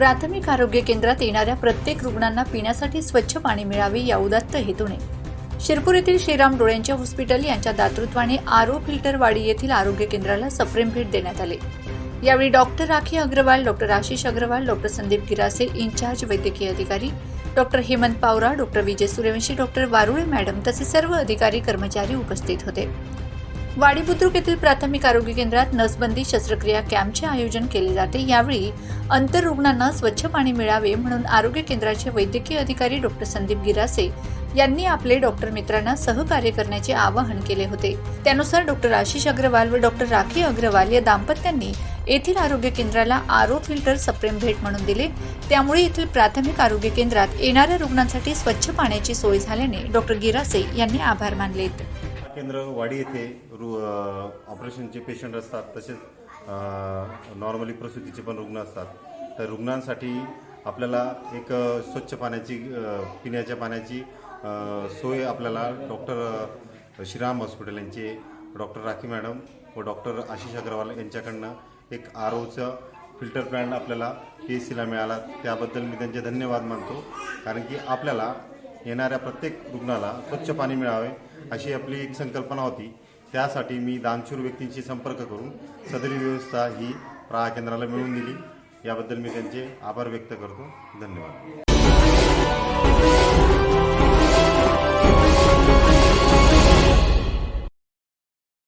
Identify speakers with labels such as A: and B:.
A: प्राथमिक आरोग्य केंद्रात येणाऱ्या प्रत्येक रुग्णांना पिण्यासाठी स्वच्छ पाणी मिळावे या उदात्त हेतूने. शिरपूर येथील श्रीराम डोळ्यांच्या हॉस्पिटल यांच्या दातृत्वाने आरो फिल्टरवाडी येथील आरोग्य केंद्राला सप्रेम भेट देण्यात आले. यावेळी doctor Rakhi Agarwal doctor Ashish Agarwal doctor Sandeep Girase incharge वैद्यकीय अधिकारी doctor Hemant Pawara doctor Vijay Suryavanshi doctor Warule madam तसेच सर्व अधिकारी कर्मचारी उपस्थित होते. वाडी बुद्रुक येथील प्राथमिक आरोग्य केंद्रात नसबंदी शस्त्रक्रिया कॅम्पचे आयोजन केले जाते. यावेळी अंतर रुग्णांना स्वच्छ पाणी मिळावे म्हणून आरोग्य केंद्राचे वैद्यकीय अधिकारी डॉक्टर संदीप गिरासे यांनी आपले डॉक्टर मित्रांना सहकार्य करण्याचे आवाहन केले होते. त्यानुसार डॉक्टर आशिष अग्रवाल व डॉक्टर राखी अग्रवाल या दाम्पत्यांनी येथील आरोग्य केंद्राला आरो फिल्टर सप्रेम भेट म्हणून दिले. त्यामुळे येथील प्राथमिक आरोग्य केंद्रात येणाऱ्या रुग्णांसाठी स्वच्छ पाण्याची सोय झाल्याने डॉक्टर गिरासे यांनी आभार मानलेत.
B: केंद्र वाडी येथे रु ऑपरेशनचे पेशंट असतात तसेच नॉर्मली प्रसूतीचे पण रुग्ण असतात. तर रुग्णांसाठी आपल्याला एक स्वच्छ पाण्याची पिण्याच्या पाण्याची सोय आपल्याला डॉक्टर श्रीराम हॉस्पिटल यांचे डॉक्टर राखी मॅडम व डॉक्टर आशिष अग्रवाल यांच्याकडनं एक आर ओचं फिल्टर प्लॅन आपल्याला पी एस सीला मिळाला. त्याबद्दल मी त्यांचे धन्यवाद मानतो. कारण की आपल्याला येणाऱ्या प्रत्येक रुग्णाला स्वच्छ पाणी मिळावे. अशी आपली एक संकल्पना होती. त्यासाठी मी दानशूर व्यक्तींशी संपर्क करून सदरी व्यवस्था ही प्रा केंद्राला मिळवून दिली. याबद्दल मी त्यांचे आभार व्यक्त करतो. धन्यवाद.